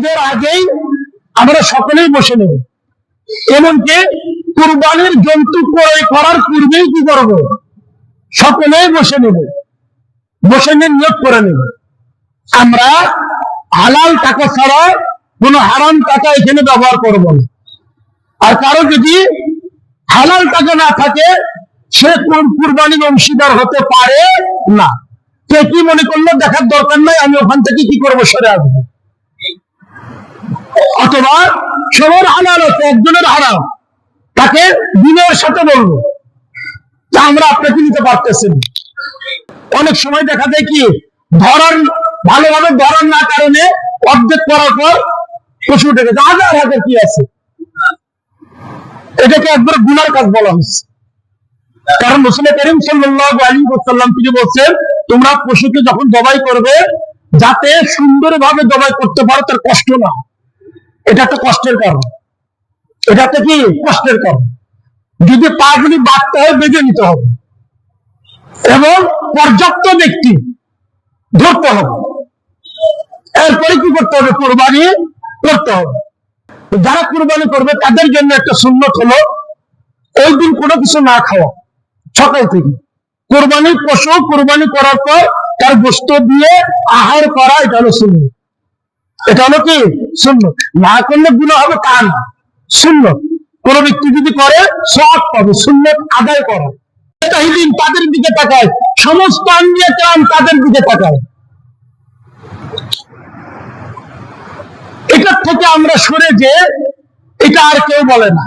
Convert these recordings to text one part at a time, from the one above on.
ঈদের আগেই আমরা সকলেই বসে নেব। এমনকি কুরবানির জন্তু ক্রয় করার পূর্বেই কি করব? সকলেই বসে নেব। বসে নিয়ে নিয়োগ করে নেব। আমরা হালাল টাকা ছাড়া কোনো হারাম টাকা এখানে ব্যবহার করব না। আর কারও যদি হালাল টাকা না থাকে, সে কোন কুরবানির অংশীদার হতে পারে না। কে কি মনে করল? দেখার দরকার নাই, আমি ওখান থেকে কি করব সরে আসব। অথবা সবার হালাল আছে, একজনের হারাম, তাকে দিনের সাথে বলব, যে আমরা আপনাকে নিতে পারতেছি অনেক সময় দেখা যায় কি, ধরার, ভালোভাবে ধরার না কারণে অর্ধেক করার পর পশু উঠে গেছে হাজার হাজার কি আছে? এটাকে একবার গুনার কাজ বলা হচ্ছে কারণ রসুল করিম সাল্লাহ আলী সাল্লাম তিনি বলছেন, তোমরা পশুকে যখন জবাই করবে যাতে সুন্দরভাবে জবাই করতে পারো, তার কষ্ট না এটা একটা কষ্টের কারণ এটাতে কি? কষ্টের কারণ যদি পাগুলি বাড়তে হয় বেঁধে নিতে হবে, এবং পর্যাপ্ত ব্যক্তি ধরতে হবে, এরপরে কি করতে হবে? কোরবানি করতে হবে। যারা কোরবানি করবে, তাদের জন্য একটা সুন্নত হলো, ওই দিন কোনো কিছু না খাওয়া, সকাল থেকে। কোরবানির পশু কোরবানি করার পর তার গোস্ত দিয়ে আহার করা, এটা হলো শূন্য এটা হলো কি? শূন্য না করলে গুণ হবে তা না। শূন্য কোন ব্যক্তি যদি করে সব পাবে। শূন্য আদায় করা। দিন তাদের দিকে তাকায়। সমস্ত আঙ্গিয়া তাদের দিকে তাকায়। এটার থেকে আমরা সরে যে এটা আর কেউ বলে না।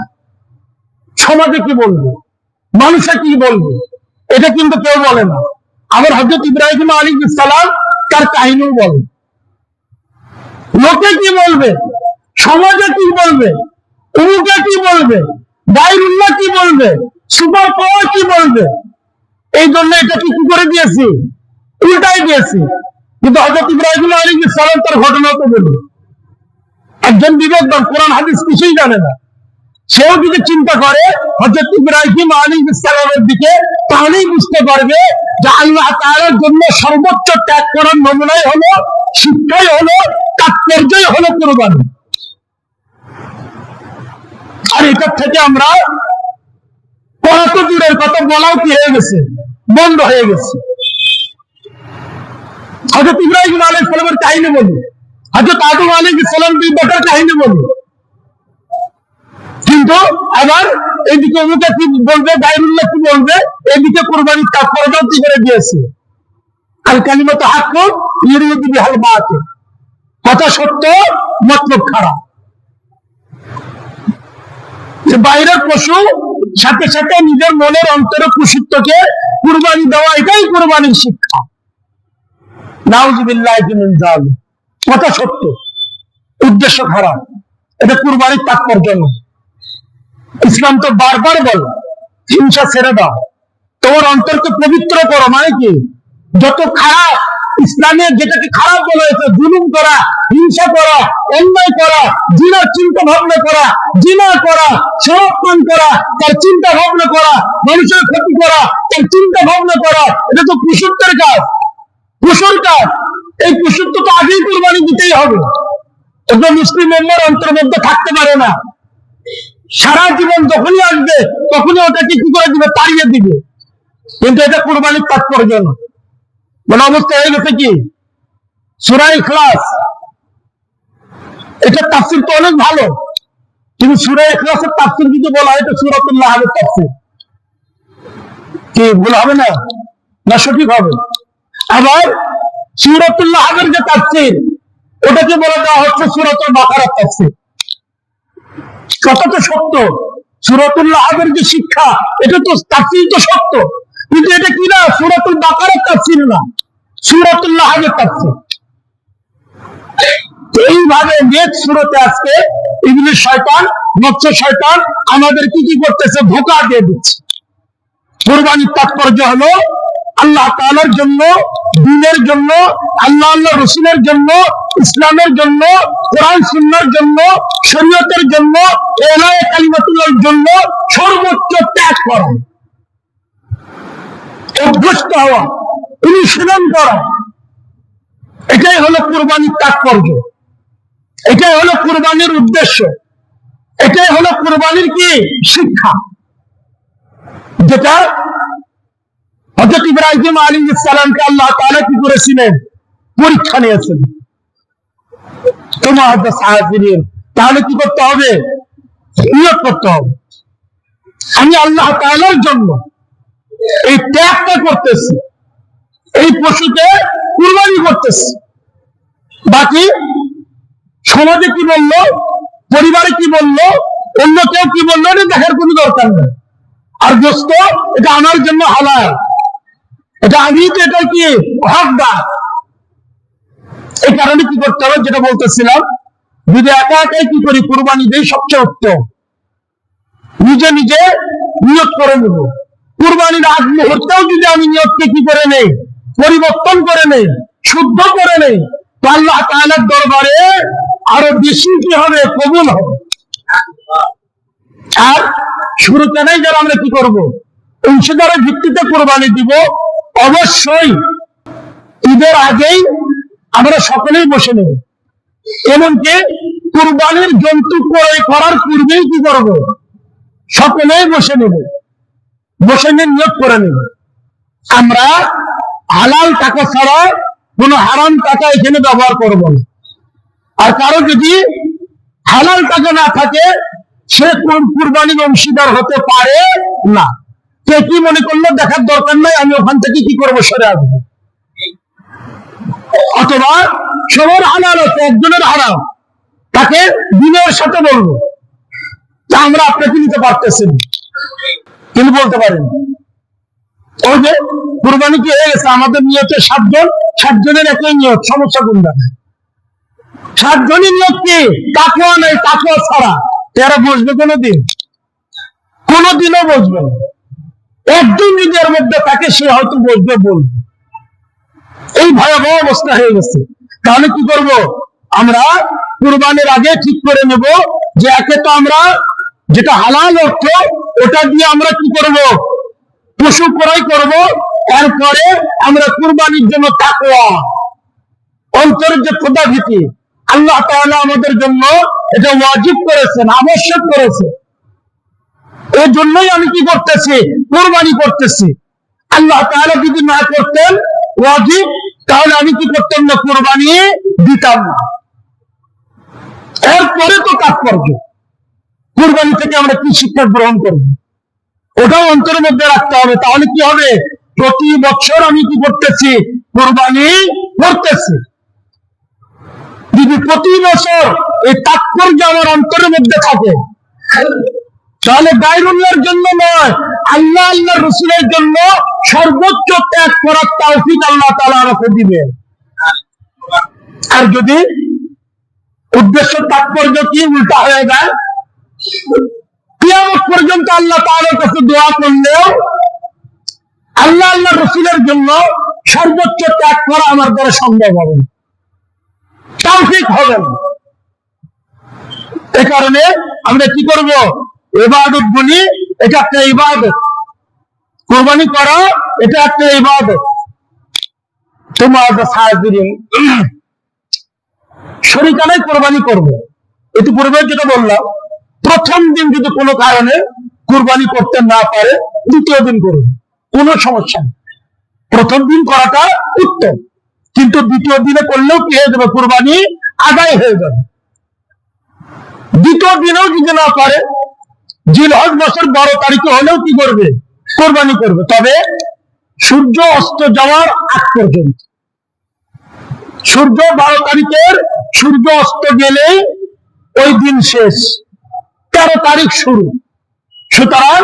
সমাজে কি বলব? মানুষে কি বলবে? এটা কিন্তু কেউ বলে না। আমার হজরত ইব্রাহিম আলী সালাম তার কাহিনীও বলে। লোকে কি বলবে? সমাজে কি বলবে? উমুকে কি বলবে? বাইরুল্লাহ কি বলবে? সুপার পাওয়ার কি বলবে? এই জন্য এটা কি করে দিয়েছি? উল্টাই দিয়েছি। কিন্তু হজরত ইব্রাহিম আলী সালাম তার ঘটনা তো বলবে। একজন বিবেকবান, কোরআন, হাদিস কিছুই জানে না। সেও যদি চিন্তা করে হজরত ইব্রাহিম আলী ইসলামের দিকে, তাহলেই বুঝতে পারবে যে আল্লাহ তাআলার জন্য সর্বোচ্চ ত্যাগ করার নমুনাই হলো, শিক্ষাই হলো, তাৎপর্যই হলো কোরবানি। আর এটার থেকে আমরা দূরের কথা বলাও কি হয়ে গেছে? বন্ধ হয়ে গেছে। হজরত ইব্রাহিম আলী সালামের কাহিনী বলি হজরত আদম আলী সালাম দুই বেটার কাহিনী বলি কিন্তু আবার এদিকে অমুকে কি বলবে গাইরুল্লাহ কি বলবে, এদিকে কোরবানির তাৎপর্যও কি করে দিয়েছে? আল কালিমত হাক্ক ইউরিদি বিহাল বাতে কথা সত্য, মতলব খারাপ। যে বাইরের পশু সাথে সাথে নিজের মনের অন্তরে কুশিত্বকে কুরবানি দেওয়া, এটাই কুরবানির শিক্ষা। নাউজুবিল্লাহ কথা সত্য, উদ্দেশ্য খারাপ। এটা কুরবানির তাৎপর্য নয়। ইসলাম তো বারবার বলে, হিংসা ছেড়ে দাও। তোমার অন্তরকে পবিত্র করো মানে কি? যত খারাপ ইসলামের যেটাকে খারাপ বলা হয়েছে, জুলুম করা, হিংসা করা, অন্যায় করা, জিনার চিন্তা ভাবনা করা, জিনা করা সরক্ষণ করা, তার চিন্তা ভাবনা করা, মানুষের ক্ষতি করা, তার চিন্তা ভাবনা করা, এটা তো কুসুত্বের কাজ। কুসুর কাজ। এই কুসুত্ব তো আগেই কুরবানি দিতেই হবে। এটা মুসলিম মেম্বার অন্তর্মধ্যে থাকতে পারে না। সারা জীবন যখনই আসবে, তখনই ওটাকে কি করে দিবে? তাড়িয়ে দিবে। কিন্তু এটা কোরবানির তাৎপর্য না। মানে অবস্থা হয়ে গেছে কি? সুরাই ক্লাস এটা তাফসির তো অনেক ভালো। কিন্তু সুরাই ক্লাসের তাফসির যদি বলা হয়, এটা সুরাতুল্লাহ হবে তাফসির। কি, ভুল হবে না? না, সঠিক হবে। আবার সুরাতুল্লাহ আগের যে তাফসির, ওটাকে বলা দেওয়া হচ্ছে সুরাতুল বাকারার তাফসির। কথা তো সত্য। সুরাতুল্লাহ যে শিক্ষা, এটা তো তাফসির তো সত্য। কিন্তু এটা কি না? সুরাতুল বাকারের তাফসির না। এইভাবে নেক্সট সুরতে আজকে ইংলিশ শয়তান, মৎস্য শয়তান আমাদের কি কি করতেছে? ধোকা দিয়ে দিচ্ছে। কোরবানির তাৎপর্য হলো, আল্লাহ তাআলার জন্য দিনের জন্য, আল্লাহ আল্লাহ রসুলের জন্য, ইসলামের জন্য, কোরআন সুন্নার জন্য, শরীয়তের জন্য, এলায় কালিমাতুল্লাহর জন্য সর্বোচ্চ ত্যাগ করা। অভ্যস্ত হওয়া, অনুশীলন করা। এটাই হলো কোরবানির তাৎপর্য। এটাই হলো কুরবানির উদ্দেশ্য। এটাই হলো কুরবানির কি? শিক্ষা। যেটা হজরত ইব্রাহিম আলী ইসলামকে আল্লাহ তাআলা কি করেছিলেন? পরীক্ষা নিয়েছেন। তোমার তাহলে কি করতে হবে? নিয়োগ করতে হবে। আমি আল্লাহ তাআলার জন্য এই ত্যাগটা করতেছি। এই পশুকে কুরবানি করতেছি। বাকি সমাজে কি বলল? পরিবারে কি বলল? অন্য কেউ কি বলল? এটা দেখার কোনো দরকার নেই। আর দোস্ত, এটা আমার জন্য হালাল। এটা এটা কি? হকদার। এই কারণে কি করতে হবে যেটা বলতেছিলাম? যদি একা একাই কি করি, কুরবানি দেই সবচেয়ে উত্তম। নিজে নিজে নিয়োগ করে নেব। কুরবানির আগ মুহূর্তেও যদি আমি নিয়োগকে কি করে নেই? পরিবর্তন করে নেই, শুদ্ধ করে নেই, তো আল্লাহ দরবারে আরও বেশি কি হবে? কবুল হবে। আর শুরু কেনাই যারা আমরা কি করব? অংশীদারের ভিত্তিতে কোরবানি দিব। অবশ্যই ঈদের আগেই আমরা সকলেই বসে নেব। এমনকি কুরবানির জন্তু ক্রয় করার পূর্বেই কি করব? সকলেই বসে নেব। বসে নিয়ে নিয়োগ করে নেব। আমরা হালাল টাকা ছাড়া কোনো হারাম টাকা এখানে ব্যবহার করব না। আর কারও যদি হালাল টাকা না থাকে, সে কোন কুরবানির অংশীদার হতে পারে না। কে কি মনে করল, দেখার দরকার নাই, আমি ওখান থেকে কি করব সরে আসব অথবা সবার হালাল আছে, একজনের হারাম। তাকে দিনের সাথে বলব তা আমরা আপনাকে নিতে পারতেছি না। কিন্তু বলতে পারেন, ওই যে কুরবানি কি হয়ে গেছে? আমাদের নিয়তে সাতজন, সাতজনের একই নিয়ত, সমস্যা কোন জায়গায় সাতজনের নিয়ত কি? তাকুয়া নাই তাকুয়া ছাড়া। এরা বসবে কোনোদিন? কোনোদিনও বসবে না। একজন যদি এর মধ্যে থাকে, সে হয়তো বসবে বলবে। এই ভয়াবহ অবস্থা হয়ে গেছে। তাহলে কি করব? আমরা কুরবানির আগে ঠিক করে নেব যে একে তো আমরা যেটা হালাল অর্থ, ওটা দিয়ে আমরা কি করব? পশু ক্রয় করব। এরপরে আমরা কুরবানির জন্য তাকওয়া, অন্তরের যে খোদা ভীতি আল্লাহ তাআলা আমাদের জন্য এটা ওয়াজিব করেছেন, আবশ্যক করেছে এর জন্যই আমি কি করতেছি? কোরবানি করতেছি। আল্লাহ তাআলা যদি না করতেন ওয়াজিব তাহলে আমি কি করতাম না? কোরবানি দিতাম না। এরপরে তো তাৎপর্য। কোরবানি থেকে আমরা কি শিক্ষা গ্রহণ করব? ওটাও অন্তরের মধ্যে রাখতে হবে। তাহলে কি হবে? প্রতি বছর আমি কি করতেছি? কোরবানি করতেছি। যদি প্রতি বছর এই তাৎপর্য আমার অন্তরের মধ্যে থাকে তাহলে গায়রুল্লাহর জন্য নয়, আল্লাহ আল্লাহ রসুলের জন্য সর্বোচ্চ ত্যাগ করার তৌফিক আল্লাহ তাআলা আমাকে দিবেন। আর যদি উদ্দেশ্য তাৎপর্য কি উল্টা হয়ে যায়, কিয়ামত পর্যন্ত আল্লাহ তাআলার কাছে দোয়া করলেও আল্লাহ আল্লাহ রসুলের জন্য সর্বোচ্চ ত্যাগ করা আমার দ্বারা সম্ভব হবে তৌফিক হবে না। এ কারণে আমরা কি করব? ইবাদত বলি, এটা একটা ইবাদত। কোরবানি করা, এটা একটা ইবাদত। তোমার সাহায্যের শরিকানাই কোরবানি করব। এতে পূর্বে যেটা বললাম, প্রথম দিন যদি কোনো কারণে কোরবানি করতে না পারে, দ্বিতীয় দিন করবে। কোনো সমস্যা প্রথম দিন করাটা উত্তম। কিন্তু দ্বিতীয় দিনে করলেও কি হয়ে যাবে? কোরবানি আদায় হয়ে যাবে। দ্বিতীয় দিনেও যদি না পারে জিলহজ মাসের বারো তারিখে হলেও কি করবে? কোরবানি করবে। তবে সূর্য অস্ত যাওয়ার আগ পর্যন্ত। সূর্য বারো তারিখের সূর্য অস্ত গেলে ওই দিন শেষ। তেরো তারিখ শুরু। সুতরাং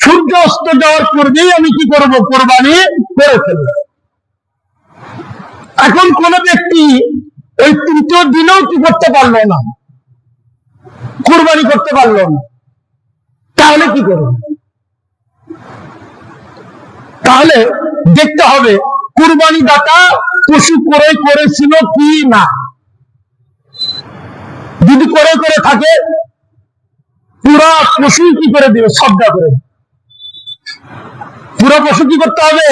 সূর্য অস্ত যাওয়ার পূর্বেই আমি কি করব? কোরবানি করে ফেলব। এখন কোন ব্যক্তি ওই তৃতীয় দিনেও কি করতে পারল না? কোরবানি করতে পারল না। তাহলে কি করবে? তাহলে দেখতে হবে কুরবানি দাতা পশু ক্রয় করেছিল কি না? যদি ক্রয় করে থাকে, পুরা পশু কি করে দিবে? সবটা করে পুরো পশু কি করতে হবে?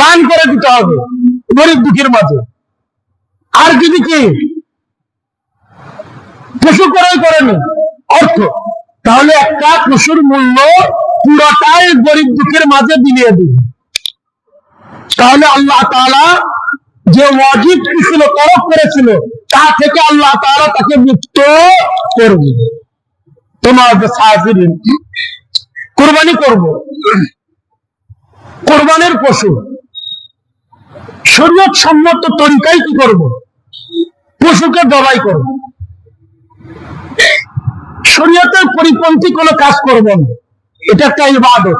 দান করে দিতে হবে, গরিব দুঃখীর মাঝে। আর যদি কি? পশু ক্রয় করেনি অর্থ। তাহলে একটা পশুর মূল্য পুরোটাই গরিব দুঃখের মাঝে বিলিয়ে দিন। তাহলে আল্লাহ তাআলা যে ওয়াজিব ছিল তরফ করেছিল, তা থেকে আল্লাহ তাআলা তাকে মুক্ত করবে। তোমার সাহায্যের কোরবানি করব। কোরবানির পশু শরীয়ত সম্মত তরিকায় কি করব? পশুকে জবাই করব। শরীয়তের পরিপন্থী কোনো কাজ করব না। এটা একটা ইবাদত।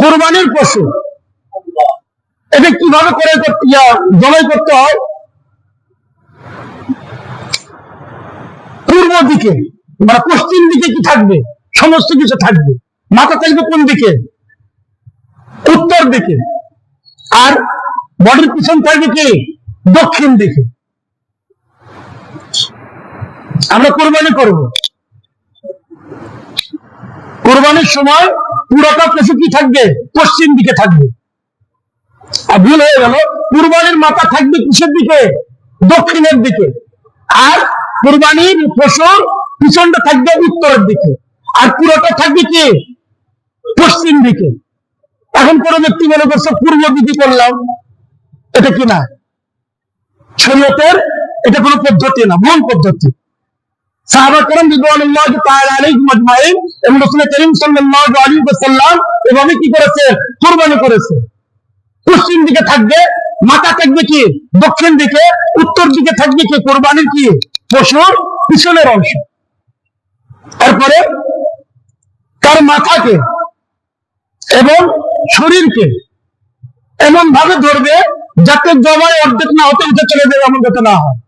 কোরবানির পশু। এটা কীভাবে করে জবাই করতে হয়? পূর্ব দিকে মানে পশ্চিম দিকে কি থাকবে? সমস্ত কিছু থাকবে। মাথা থাকবে কোন দিকে? উত্তর দিকে। আর বডির পিছন থাকবে কি? দক্ষিণ দিকে। আমরা কোরবানি করব। কোরবানির সময় পুরোটা পশু কি থাকবে? পশ্চিম দিকে থাকবে। আর ভুল হয়ে গেল, কুরবানির মাথা থাকবে কিসের দিকে? দক্ষিণের দিকে। আর কুরবানির পশুর পিছনটা থাকবে উত্তরের দিকে। আর পুরোটা থাকবে কি? পশ্চিম দিকে। এখন কোন ব্যক্তি মনে করছে, পূর্ব দিকে করলাম। এটা কি না? শরীয়তের এটা কোনো পদ্ধতি না, ভুল পদ্ধতি। সাহাবা করম রিদওয়ানুল্লাহ তাআলা আলাইহিম এবং কি করেছে? কুরবানি করেছে। পশ্চিম দিকে থাকবে, মাথা থাকবে কি? দক্ষিণ দিকে। উত্তর দিকে থাকবে কি? কোরবানির কি? পশুর পিছনের অংশ। তারপরে তার মাথাকে এবং শরীরকে এমন ভাবে ধরবে যাতে জবাই অর্ধেক না হতে চলে যাবে, এমন যাতে না হয়।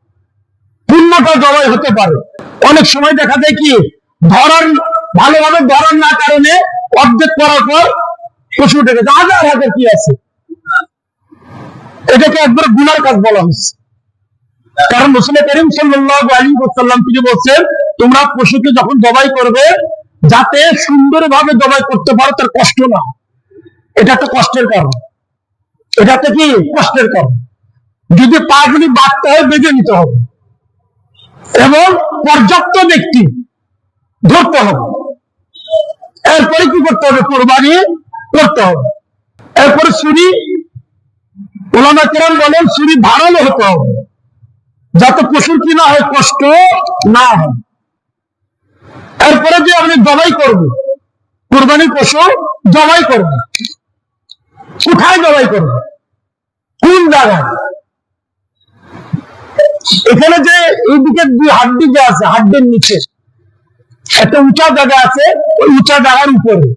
পূর্ণটা জবাই হতে পারে। অনেক সময় দেখা যায় কি, ধরার, ভালোভাবে ধরার না কারণে অর্ধেক করার পর পশু উঠে গেছে। হাজার হাজার কি আছে? এটাকে একবার গুনার কাজ বলা হচ্ছে কারণ রসুল করিম সাল্লাল্লাহু আলাইহি ওয়াসাল্লাম তিনি বলছেন, তোমরা পশুকে যখন জবাই করবে, যাতে সুন্দরভাবে জবাই করতে পারো, তার কষ্ট না। এটা একটা কষ্টের কারণ। এটা তো কি? কষ্টের কারণ। যদি পাগুলি বাড়তে হয়, বেঁধে নিতে হবে। এবং পর্যাপ্ত ব্যক্তি ধরতে হবে। এরপরে কি করতে হবে? কোরবানি করতে হবে। এরপরে ছুরি ওলামা কেরাম বলেন ছুরি ধারালো হতে হবে, যাতে পশুর কি না হয়, কষ্ট না হয়। এরপরে যে আপনি জবাই করব কোরবানি পশু জবাই করব কোথায় জবাই করবে, কোন জায়গায়? এখানে যে এইদিকে দুই হাড্ডি যে আছে হাড্ডির নিচে। একটা উঁচা জায়গা আছে, ওই উঁচা জায়গার উপরে।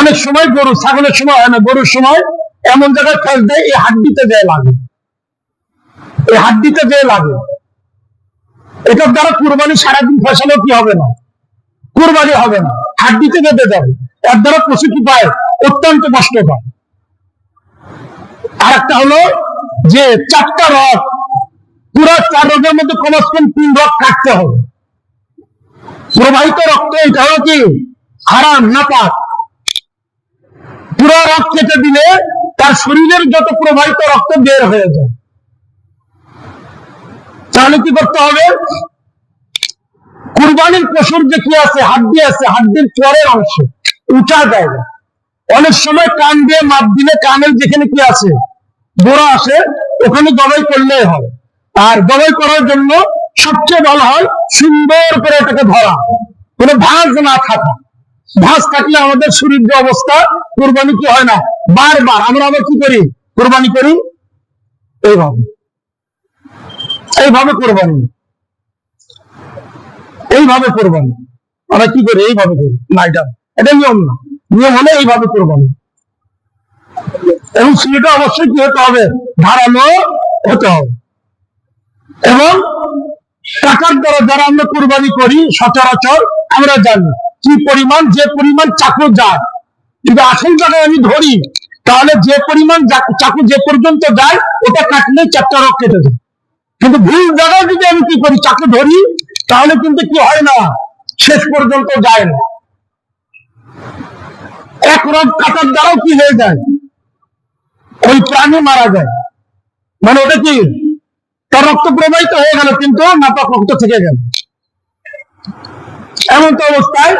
অনেক সময় গরু, ছাগলের সময় হয় না, গরুর সময় এমন জায়গায় ফেল দেয়, এই হাড্ডিতে যায় লাগে। এই হাড্ডিতে যে লাগে। এটার দ্বারা কুরবানি সারাদিন ফসলও কি হবে না? কুরবানি হবে না। হাড্ডিতে বেঁধে যাবে। এর দ্বারা পশু কি পায়, অত্যন্ত কষ্ট পায় আর একটা হলো যে চারটা রথ, পুরো চার রথের মধ্যে কমস কম তিন রথ কাটতে হবে। প্রবাহিত রক্ত এটা হলো কি? হারাম নাপাক। পুরো রক্ত কেটে দিলে তার শরীরের যত প্রবাহিত রক্ত বের হয়ে যায়। তাহলে কি করতে হবে? কুরবানির পশুর যে কি আছে, হাড্ডি আছে, হাড্ডির চরের অংশ, উঁচা জায়গা। অনেক সময় কান দিয়ে মাপ দিলে কানের যেখানে কি আছে গোড়া আসে, ওখানে জবাই করলেই হয় আর জবাই করার জন্য সবচেয়ে ভালো হয় সুন্দর করে এটাকে ধরা। কোনো ভাঁজ না থাকা। ভাঁজ থাকলে আমাদের শরীর যে অবস্থা, কোরবানি কি হয় না? বারবার। আমরা আবার কি করি? কোরবানি করি? এইভাবে। এইভাবে কোরবানি। এইভাবে কোরবানি। আমরা কি করি? এইভাবে করি। না এটা এটা নিয়ম না। নিয়ম হলে এইভাবে কোরবানি। এবং সেটা অবশ্যই কি হতে হবে? ধারালো হতে হবে। এবং টাকার দ্বারা যারা আমরা কোরবানি করি, সচরাচর আমরা জানি কি পরিমাণ, যে পরিমাণ চাকু যায়। যদি আসল জায়গায় আমি ধরি, তাহলে যে পরিমাণ চাকু যে পর্যন্ত যায় ওটা কাটলে চারটা রক কেটে যায়। কিন্তু ভুল জায়গায় যদি আমি কি করি, চাকু ধরি, তাহলে কিন্তু কি হয় না? শেষ পর্যন্ত যায় না। এক রোগ কাটার দ্বারাও কি হয়ে যায়? ওই প্রাণী মারা যায়। মানে ওটা কি? তার রক্ত প্রবাহিত হয়ে গেল কিন্তু নাপাক রক্ত থেকে গেল। এমন তো অবস্থায়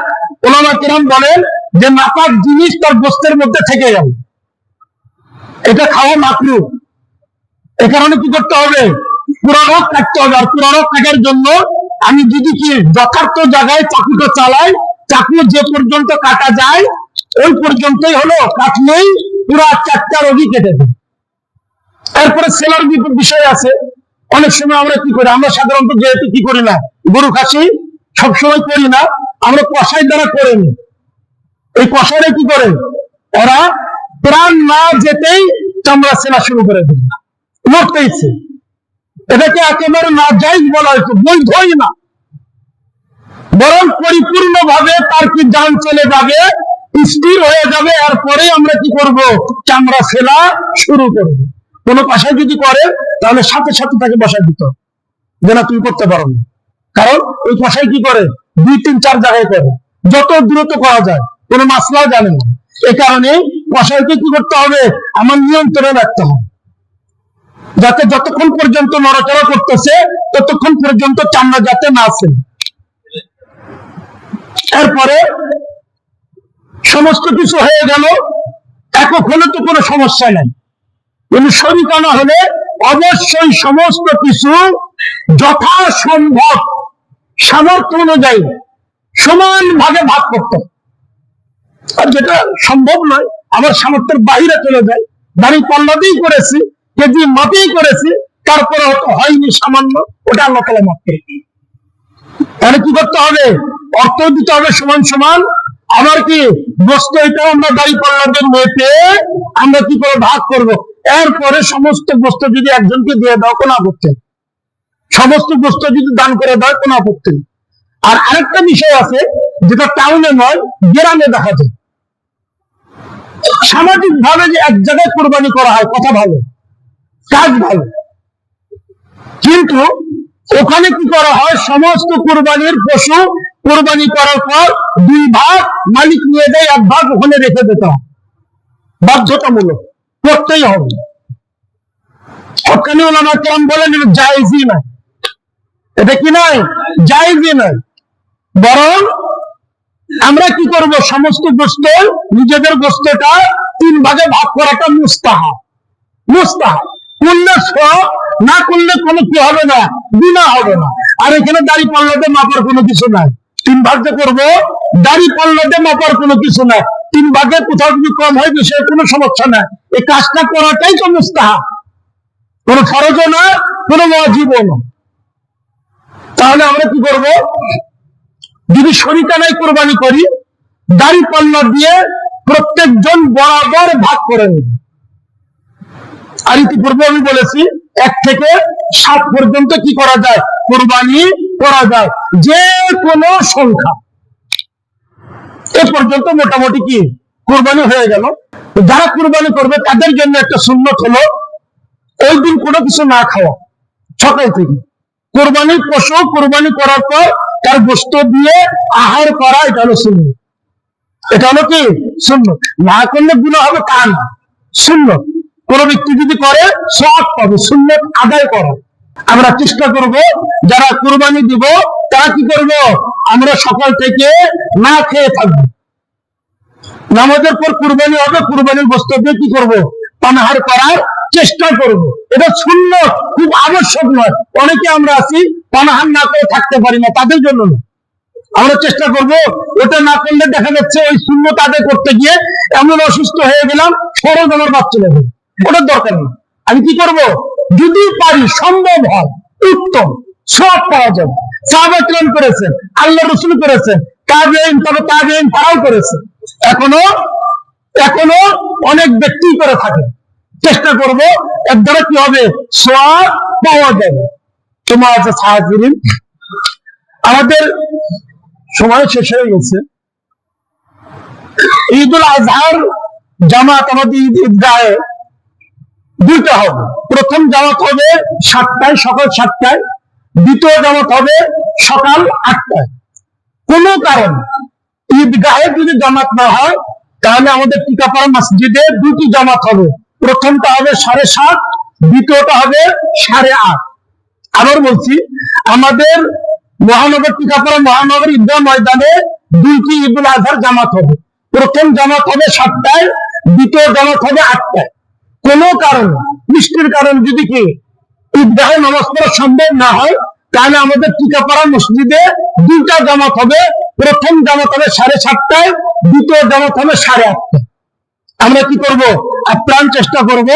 ওলামা কিরাম বলেন যে নাপাক জিনিস তার গোস্তের মধ্যে থেকে গেল। এটা খাওয়া মাকরু। এ কারণে কি করতে হবে? পুরানো কাটতে হবে। আর পুরানো কাটার জন্য আমি যদি কি যথার্থ জায়গায় চাকুটা চালাই চাকু যে পর্যন্ত কাটা যায়, ওই পর্যন্তই হলো কাটলেই পুরা চারটা রোগী কেটে দেবে এরপরে সেলার বিষয় আছে। অনেক সময় আমরা কি করি, আমরা সাধারণত যেহেতু কি করি না, গরু খাসি সবসময় করি না, আমরা কষাই দ্বারা করে নি এই কষাইরা কি করে? ওরা প্রাণ না যেতেই চামড়া সেলা শুরু করে দিল লড়তেইছে এটাকে একেবারে না যাই বলা হয়েছে, বৈধই না। বরং পরিপূর্ণ ভাবে তার কি যান চলে যাবে স্থির হয়ে যাবে এরপরে আমরা কি করব? চামড়া ফেলা শুরু করব। কোন পাশায় যদি করে, তাহলে সাথে সাথে তাকে বসায় দিত। যে না, তুমি করতে পারো না। কারণ ওই পাশায় কি করে? দুই, তিন, চার জায়গায় করে। যত দ্রুত করা যায়, কোন মাসলাও জানে না। এ কারণে কষাইকে কি করতে হবে? আমার নিয়ন্ত্রণে রাখতে হবে। যাতে যতক্ষণ পর্যন্ত নড়াচড়া করতেছে, ততক্ষণ পর্যন্ত চামড়া যাতে না আসে এরপরে সমস্ত কিছু হয়ে গেল। একক হলে তো কোনো সমস্যা নাই। কিন্তু শরীর আনা হলে অবশ্যই সমস্ত কিছু যথাসম্ভব সামর্থ্য অনুযায়ী সমান ভাগে ভাগ করতে আর যেটা সম্ভব নয়, আমার সামর্থ্যের বাহিরে চলে যায়। দাঁড়ি পাল্লাতেই করেছি, কেজি মাপেই করেছি, তারপরে হয়তো হয়নি সামান্য, ওটা আল্লাহ তালা মাপ করে তাহলে কি করতে হবে? অর্থ দিতে হবে সমান সমান আবার কি? বস্তু এটা আমরা দাড়ি পাল্লাদের মেপে আমরা কি করে ভাগ করব? এরপরে সমস্ত বস্তু যদি একজনকে দিয়ে দাও, কোনো আপত্তি সমস্ত বস্তু যদি দান করে দাও, কোনো আপত্তি আর আরেকটা বিষয় আছে, যেটা টাউনে নয়, গ্রামে দেখা যায়। সামাজিক ভাবে যে এক জায়গায় কোরবানি করা হয়, কথা ভালো, কাজ ভালো। কিন্তু ওখানে কি করা হয়? সমস্ত কোরবানির পশু কোরবানি করার পর দুই ভাগ মালিক নিয়ে দেয় এক ভাগ ওখানে রেখে দিতে বাধ্যতামূলক করতেই হবে। হকানি ওলামা কেরাম বলেন, এটা নয়। এটা কি নয়? জায়েজই নয়। বরং আমরা কি করব? সমস্ত গোস্ত, নিজেদের গোস্তটা তিন ভাগে ভাগ করাটা মুস্তাহা। মুস্তাহাব করলে সব, না করলে কোনো কি হবে না? বিনা হবে না। আর এখানে দাড়ি পাল্লাতে মাপার কোনো কিছু নাই। তিন ভাগে করব, দাড়ি পাল্লাতে মাপার কোনো কিছু নাই। তিন ভাগে কোথাও যদি কম হয় বিষয়ে কোনো সমস্যা নাই। এই কাজটা করাটাই তো মুস্তাহাব। কোনো ফরজও না কোনো ওয়াজিবও না তাহলে আমরা কি করব? যদি শরিকানায় কোরবানি করি, দাড়ি পাল্লা দিয়ে প্রত্যেকজন বরাবর ভাগ করে নেবে। আর ইতিপূর্বে আমি বলেছি, এক থেকে সাত পর্যন্ত কি করা যায়? কোরবানি করা যায়। যে কোনো সংখ্যা। এ পর্যন্ত মোটামুটি কি কোরবানি হয়ে গেল। যারা কোরবানি করবে, তাদের জন্য একটা সুন্নত হলো, ওই দিন কোনো কিছু না খাওয়া। সকাল থেকে। কোরবানির পশু, কোরবানি করার পর তার বস্তু দিয়ে আহার করা, এটা হলো শূন্য এটা হলো কি? শূন্য না করলে গুণ হবে তা না। শূন্য কোন ব্যক্তি যদি করে সব পাবে শূন্য আদায় করা। আমরা চেষ্টা করব, যারা কোরবানি দিব, তারা কি করব? আমরা সকাল থেকে না খেয়ে থাকব। নামাজের পর কুরবানি হবে, কুরবানির বস্তু দিয়ে কি করব? পানাহার করার চেষ্টা করব। এটা শূন্য খুব আবশ্যক নয়। অনেকে আমরা আছি, পানাহার না করে থাকতে পারি না, তাদের জন্য না। আমরা চেষ্টা করব, ওটা না করলে দেখা যাচ্ছে ওই শূন্য তাদের করতে গিয়ে এমন অসুস্থ হয়ে গেলাম ফরজ আমার বাচ্চা ওটার দরকার নেই। আমি কি করব? যদি পারি, সম্ভব হয়, উত্তম। সব পাওয়া যাবে। সাহাবাকরাম করেছেন আল্লাহ রসুল করেছেন তাবেইন তবে তাবেইন তারাও করেছে। এখনও এখনও অনেক ব্যক্তি করে থাকে। চেষ্টা করব এর দ্বারা কি হবে? সোয়াব পাওয়া যাবে। তোমার আছে সাহায্য আমাদের সময় শেষ হয়ে গেছে। ঈদ উল আজহার জামাত আমাদের ঈদ ঈদগাহে দুইটা হবে। প্রথম জামাত হবে সাতটায়, সকাল সাতটায়। দ্বিতীয় জামাত হবে সকাল আটটায়। কোনো কারণ ঈদগাহে যদি জামাত না হয়, তাহলে আমাদের টিকাপাড়া মসজিদে দুটি জামাত হবে। প্রথমটা হবে সাড়ে সাত, দ্বিতীয়টা হবে সাড়ে আট। আবার বলছি, আমাদের মহানগর টিকাপুরা মহানগর ঈদগাহ ময়দানে দুইটি ঈদুল আজহার জামাত হবে। প্রথম জামাত হবে সাতটায়, দ্বিতীয় জামাত হবে আটটায়। কোন কারণে বৃষ্টির কারণ যদি কি ঈদগাহে নামাজ পড়া সম্ভব না হয়, তাহলে আমাদের টিকাপাড়া মসজিদে দুইটা জামাত হবে। প্রথম জামাত হবে সাড়ে সাতটায়, দ্বিতীয় জামাত হবে সাড়ে আটটায়। আমরা কি করব? আপ্রাণ চেষ্টা করব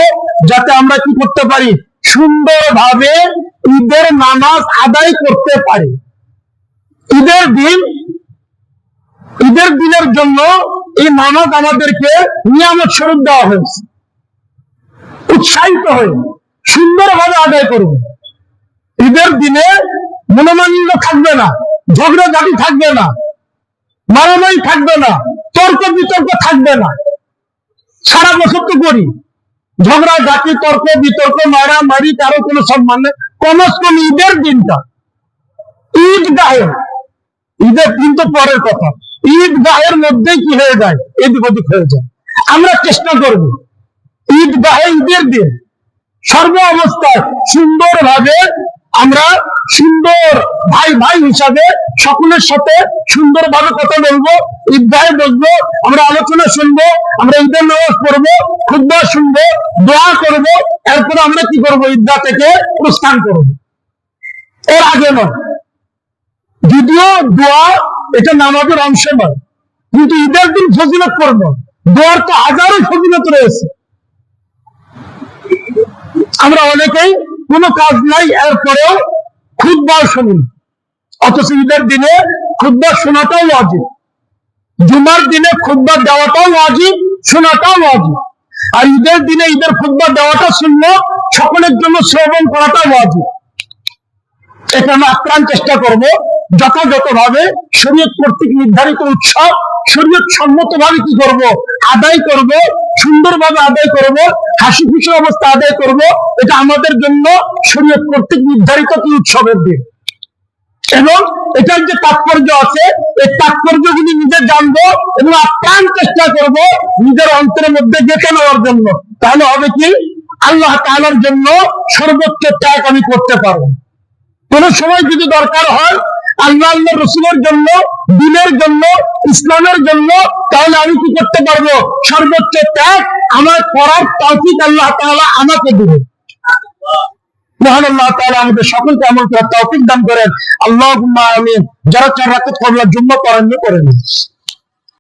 যাতে আমরা কি করতে পারি? সুন্দরভাবে ঈদের নামাজ আদায় করতে পারি। ঈদের দিন, ঈদের দিনের জন্য এই নামাজ আমাদেরকে নিয়ামত স্বরূপ দেওয়া হয়েছে। উৎসাহিত হয়ে সুন্দরভাবে আদায় করব ঈদের দিনে মনোমালিন্য থাকবে না, ঝগড়াঝাটি থাকবে না, মারামারি থাকবে না তর্ক বিতর্ক থাকবে না। সারা বছর তো করি। ঝগড়া ঝাঁটি তর্ক বিতর্ক মারামারি, কারও কোনো সম্মান নেই। কমস কম ঈদের দিনটা। ঈদ গায়ে ঈদের দিন তো পরের কথা। ঈদ গায়ের মধ্যেই কি হয়ে যায়? এদিক ওদিক হয়ে যায়। আমরা চেষ্টা করব। ঈদ গাহে ঈদের দিন সর্ব অবস্থায় সুন্দরভাবে আমরা সুন্দর ভাই ভাই হিসাবে সকলের সাথে সুন্দরভাবে কথা বলব, ঈদগাহে বসবো, আমরা আলোচনা শুনব, আমরা ঈদের নামাজ পড়ব, খুদ্া শুনব, দোয়া করব, এরপরে আমরা কি করব? ঈদগাহ থেকে প্রস্থান করব। এর আগে নয়। যদিও দোয়া এটা নামাজের অংশ নয়, কিন্তু ঈদের দিন ফজিলত করব দোয়ার তো হাজারো ফজিলত রয়েছে। আমরা অনেকেই কোনো কাজ নাই, এরপরেও খুদবার শুনি। অথচ ঈদের দিনে খুদবার শোনাটাও ওয়াজিব। জুমার দিনে খুদবার দেওয়াটাও ওয়াজিব, শোনাটাও ওয়াজিব। আর ঈদের দিনে ঈদের খুদবার দেওয়াটা শুনল সকলের জন্য শ্রবণ করাটা ওয়াজিব। এটা আমরা আপ্রাণ চেষ্টা করব, যথাযথভাবে শরীয়ত কর্তৃক নির্ধারিত উৎসব শরীয়ত সম্মত ভাবে কি করব, আদায় করব সুন্দরভাবে আদায় করব, হাসি খুশি অবস্থা আদায় করব, এটা আমাদের জন্য শরীয়ত কর্তৃক নির্ধারিত কি উৎসবের দিন। এবং এটার যে তাৎপর্য আছে, এই তাৎপর্যগুলি নিজে জানব এবং আপ্রাণ চেষ্টা করব নিজের অন্তরের মধ্যে গেঁথে নেওয়ার জন্য, তাহলে হবে কি? আল্লাহ তাআলার জন্য সর্বোচ্চ ত্যাগ আমি করতে পারব। কোন সময় যদি দরকার হয় আল্লাহ আল্লাহ রসুলের জন্য, দিনের জন্য, ইসলামের জন্য, তাহলে আমি কি করতে পারব? সর্বোচ্চ ত্যাগ আমার করার তৌফিক আল্লাহ তাআলা আমাকে দিবে। আমাদের সকলকে আমল করার তৌফিক দান করেন। আল্লাহ আমিন। যারা চার রাকাত কবলা জুম্মা করেন করেন